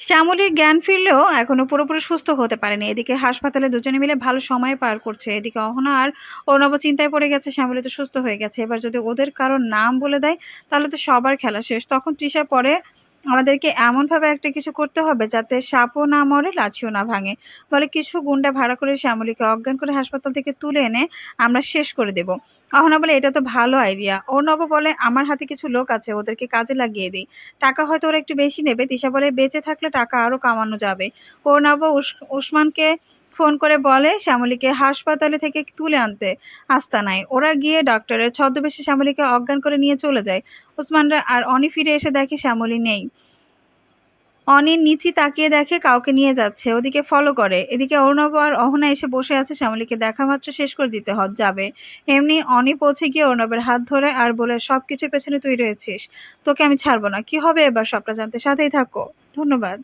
শ্যামলীর জ্ঞান ফিরলেও এখনও পুরোপুরি সুস্থ হতে পারেনি। এদিকে হাসপাতালে দুজনে মিলে ভালো সময় পার করছে। এদিকে অহনা আর অর্ণব চিন্তায় পড়ে গেছে, শ্যামলী তো সুস্থ হয়ে গেছে। এবার যদি ওদের কারোর নাম বলে দেয়, তাহলে তো সবার খেলা শেষ। তখন তৃষা পরে আমাদেরকে এমনভাবে একটা কিছু করতে হবে যাতে সাপও না মরে, লাঠিও না ভাঙে। বলে কিছু গুন্ডা ভাড়া করে শ্যামলীকে অজ্ঞান করে হাসপাতাল থেকে তুলে এনে আমরা শেষ করে দেব। অহনা বলে, এটা তো ভালো আইডিয়া। অর্ণব বলে, আমার হাতে কিছু লোক আছে, ওদেরকে কাজে লাগিয়ে দিই। টাকা হয়তো ওরা একটু বেশি নেবে। তিশা বলে, বেঁচে থাকলে টাকা আরও কামানো যাবে। অর্ণব উস- উসমানকে ফোন করে বলে শ্যামলীকে হাসপাতালে থেকে তুলে আনতে আস্তানায়। ওরা গিয়ে ডক্টরের ছদ্মবেশে শ্যামলীকে অজ্ঞান করে নিয়ে চলে যায়। উসমানরা আর অনি ফিরে এসে দেখে শ্যামলী নেই। অনির নিচি তাকিয়ে দেখে কাউকে নিয়ে যাচ্ছে, ওদিকে ফলো করে। এদিকে অর্ণব আর অহনা এসে বসে আছে শ্যামলীকে দেখা মাত্র শেষ করে দিতে হত যাবে। এমনি অনি পৌঁছে গিয়ে অর্ণবের হাত ধরে আর বলে সব কিছুর পেছনে তুই রয়েছিস। তোকে আমি ছাড়বো না। কি হবে এবার সবটা জানতে? সাথেই থাকো। ধন্যবাদ।